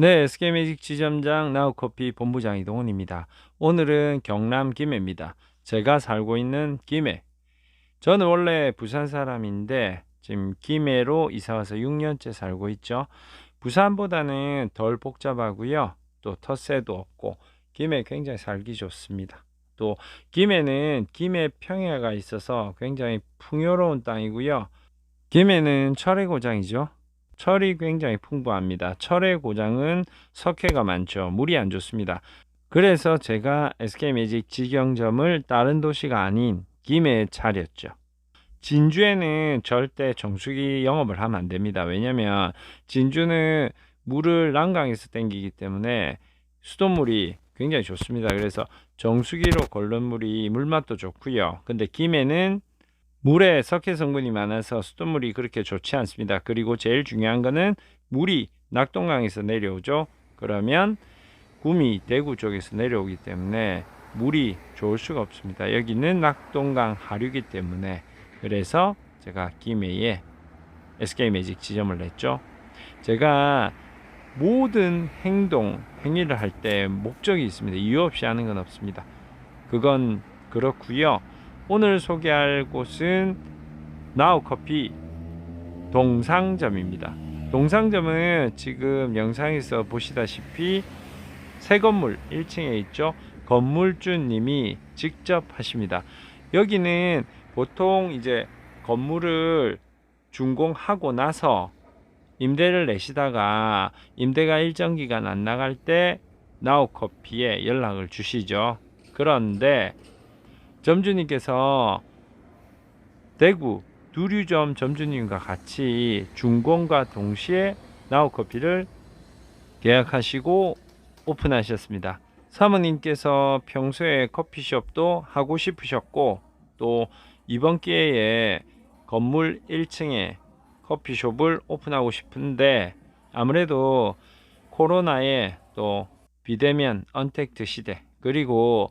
네, SK매직 지점장 나우커피 본부장 이동훈입니다. 오늘은 경남 김해입니다. 제가 살고 있는 김해. 저는 원래 부산 사람인데 지금 김해로 이사 와서 6년째 살고 있죠. 부산보다는 덜 복잡하고요. 또 텃세도 없고 김해 굉장히 살기 좋습니다. 또 김해는 김해 평야가 있어서 굉장히 풍요로운 땅이고요. 김해는 철의 고장이죠. 철이 굉장히 풍부합니다. 철의 고장은 석회가 많죠. 물이 안 좋습니다. 그래서 제가 SK매직 직영점을 다른 도시가 아닌 김해에 차렸죠. 진주에는 절대 정수기 영업을 하면 안 됩니다. 왜냐면 진주는 물을 난강에서 땡기기 때문에 수돗물이 굉장히 좋습니다. 그래서 정수기로 걸른 물이 물맛도 좋고요. 근데 김해는 물에 석회 성분이 많아서 수돗물이 그렇게 좋지 않습니다. 그리고 제일 중요한 거는 물이 낙동강에서 내려오죠. 그러면 구미 대구 쪽에서 내려오기 때문에 물이 좋을 수가 없습니다. 여기는 낙동강 하류기 때문에 그래서 제가 김해에 SK매직 지점을 냈죠. 제가 모든 행동, 행위를 할 때 목적이 있습니다. 이유 없이 하는 건 없습니다. 그건 그렇고요. 오늘 소개할 곳은 나우커피 동상점입니다. 동상점은 지금 영상에서 보시다시피 새 건물 1층에 있죠. 건물주님이 직접 하십니다. 여기는 보통 이제 건물을 준공하고 나서 임대를 내시다가 임대가 일정 기간 안 나갈 때 나우커피에 연락을 주시죠. 그런데 점주님께서 대구 두류점 점주님과 같이 준공과 동시에 나우커피를 계약하시고 오픈하셨습니다. 사모님께서 평소에 커피숍도 하고 싶으셨고 또 이번 기회에 건물 1층에 커피숍을 오픈하고 싶은데 아무래도 코로나에 또 비대면 언택트 시대 그리고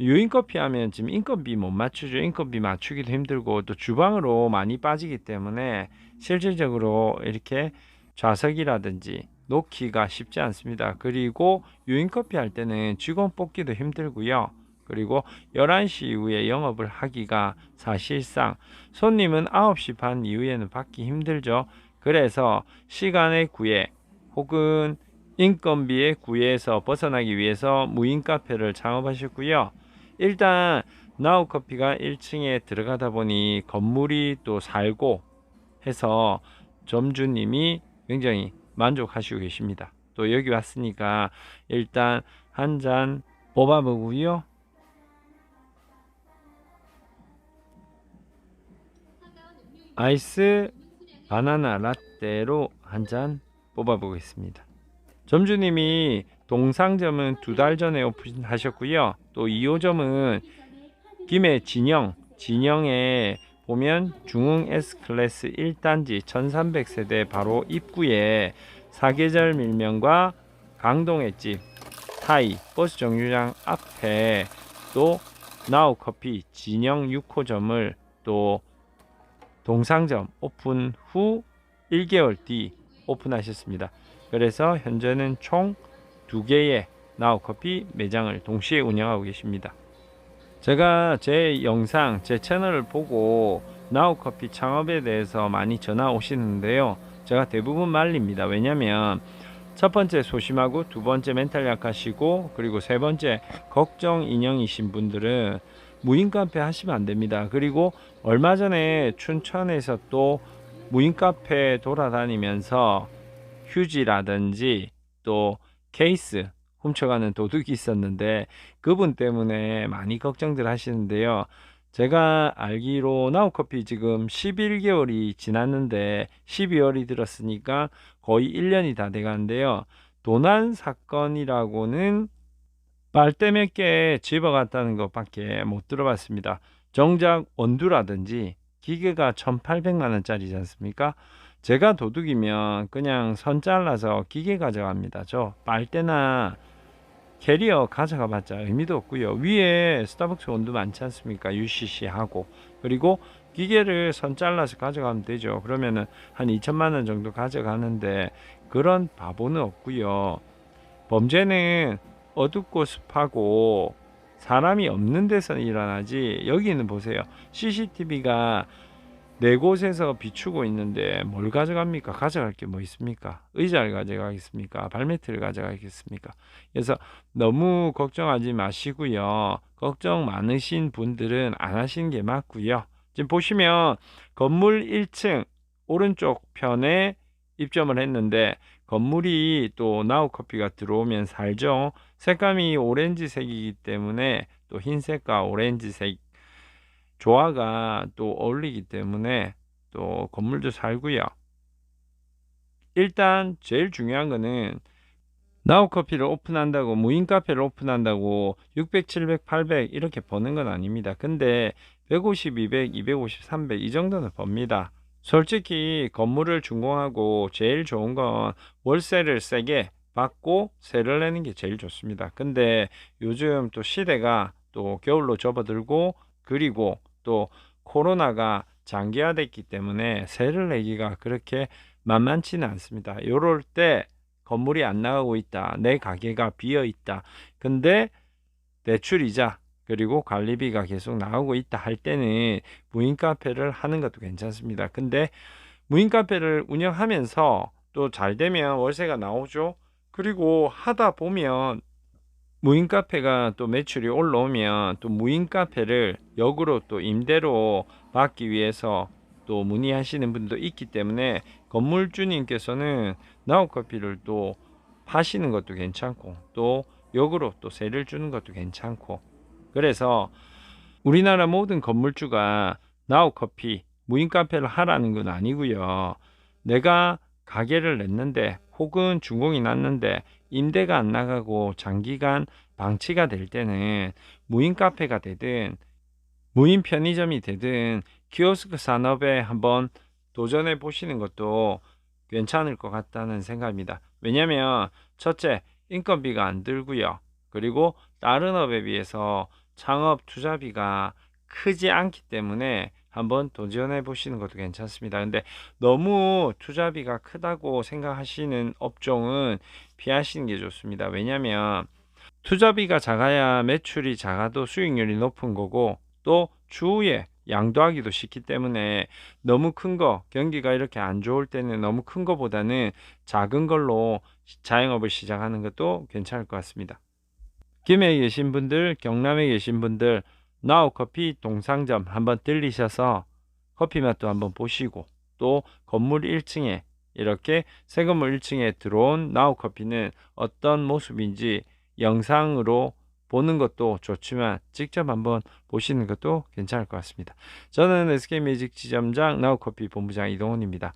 유인커피 하면 지금 인건비 못 맞추죠. 인건비 맞추기도 힘들고 또 주방으로 많이 빠지기 때문에 실질적으로 이렇게 좌석이라든지 놓기가 쉽지 않습니다. 그리고 유인커피 할 때는 직원 뽑기도 힘들고요. 그리고 11시 이후에 영업을 하기가 사실상 손님은 9시 반 이후에는 받기 힘들죠. 그래서 시간의 구애 혹은 인건비의 구애에서 벗어나기 위해서 무인 카페를 창업하셨고요. 일단 나우 커피가 1층에 들어가다 보니 건물이 또 살고 해서 점주님이 굉장히 만족하시고 계십니다. 또 여기 왔으니까 일단 한 잔 뽑아보고요. 아이스 바나나 라떼로 한 잔 뽑아 보겠습니다. 점주님이 동상점은 두 달 전에 오픈하셨고요. 또 2호점은 김해 진영, 진영에 보면 중흥 S클래스 1단지 1300세대 바로 입구에 사계절 밀면과 강동의 집, 타이, 버스 정류장 앞에 또 나우커피 진영 6호점을 또 동상점 오픈 후 1개월 뒤 오픈하셨습니다. 그래서 현재는 총 두 개의 나우커피 매장을 동시에 운영하고 계십니다. 제가 제 영상, 제 채널을 보고 나우커피 창업에 대해서 많이 전화 오시는데요. 제가 대부분 말립니다. 왜냐면 첫 번째 소심하고 두 번째 멘탈 약하시고 그리고 세 번째 걱정 인형이신 분들은 무인 카페 하시면 안 됩니다. 그리고 얼마 전에 춘천에서 또 무인 카페 돌아다니면서 휴지라든지 또 케이스 훔쳐가는 도둑이 있었는데 그분 때문에 많이 걱정들 하시는데요. 제가 알기로 나우커피 지금 11개월이 지났는데 12월이 들었으니까 거의 1년이 다 돼가는데요. 도난 사건이라고는 빨대 몇 개 집어갔다는 것밖에 못 들어봤습니다. 정작 원두라든지 기계가 1,800만 원짜리지 않습니까? 제가 도둑이면 그냥 선 잘라서 기계 가져갑니다. 저 빨대나 캐리어 가져가 봤자 의미도 없고요. 위에 스타벅스 원두 많지 않습니까? UCC 하고 그리고 기계를 선 잘라서 가져가면 되죠. 그러면은 한 2천만 원 정도 가져가는데 그런 바보는 없고요. 범죄는 어둡고 습하고 사람이 없는 데서 일어나지 여기는 보세요. CCTV가 네 곳에서 비추고 있는데 뭘 가져갑니까? 가져갈 게 뭐 있습니까? 의자를 가져가겠습니까? 발매트를 가져가겠습니까? 그래서 너무 걱정하지 마시고요. 걱정 많으신 분들은 안 하시는 게 맞고요. 지금 보시면 건물 1층 오른쪽 편에 입점을 했는데 건물이 또 나우커피가 들어오면 살죠. 색감이 오렌지색이기 때문에 또 흰색과 오렌지색 조화가 또 어울리기 때문에 또 건물도 살고요. 일단 제일 중요한 거는 나우커피를 오픈한다고 무인 카페를 오픈한다고 600, 700, 800 이렇게 버는 건 아닙니다. 근데 150, 200, 250, 300 이 정도는 법니다. 솔직히 건물을 준공하고 제일 좋은 건 월세를 세게 받고 세를 내는 게 제일 좋습니다. 근데 요즘 또 시대가 또 겨울로 접어들고 그리고 또 코로나가 장기화됐기 때문에 세를 내기가 그렇게 만만치는 않습니다. 요럴 때 건물이 안 나가고 있다. 내 가게가 비어 있다. 근데 대출 이자 그리고 관리비가 계속 나오고 있다 할 때는 무인 카페를 하는 것도 괜찮습니다. 근데 무인 카페를 운영하면서 또 잘 되면 월세가 나오죠. 그리고 하다 보면 무인 카페가 또 매출이 올라오면 또 무인 카페를 역으로 또 임대로 받기 위해서 또 문의하시는 분도 있기 때문에 건물주님께서는 나우커피를 또 파시는 것도 괜찮고 또 역으로 또 세를 주는 것도 괜찮고 그래서 우리나라 모든 건물주가 나우 커피 무인 카페를 하라는 건 아니고요. 내가 가게를 냈는데 혹은 준공이 났는데 임대가 안 나가고 장기간 방치가 될 때는 무인 카페가 되든 무인 편의점이 되든 키오스크 산업에 한번 도전해 보시는 것도 괜찮을 것 같다는 생각입니다. 왜냐하면 첫째 인건비가 안 들고요. 그리고 다른 업에 비해서 창업 투자비가 크지 않기 때문에 한번 도전해 보시는 것도 괜찮습니다. 근데 너무 투자비가 크다고 생각하시는 업종은 피하시는 게 좋습니다. 왜냐하면 투자비가 작아야 매출이 작아도 수익률이 높은 거고 또 추후에 양도하기도 쉽기 때문에 너무 큰 거, 경기가 이렇게 안 좋을 때는 너무 큰 거보다는 작은 걸로 자영업을 시작하는 것도 괜찮을 것 같습니다. 김해에 계신 분들, 경남에 계신 분들, 나우커피 동상점 한번 들리셔서 커피 맛도 한번 보시고 또 건물 1층에 이렇게 새 건물 1층에 들어온 나우커피는 어떤 모습인지 영상으로 보는 것도 좋지만 직접 한번 보시는 것도 괜찮을 것 같습니다. 저는 SK매직 지점장 나우커피 본부장 이동훈입니다.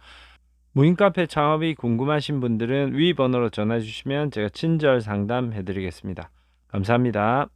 무인 카페 창업이 궁금하신 분들은 위 번호로 전화 주시면 제가 친절 상담해 드리겠습니다. 감사합니다.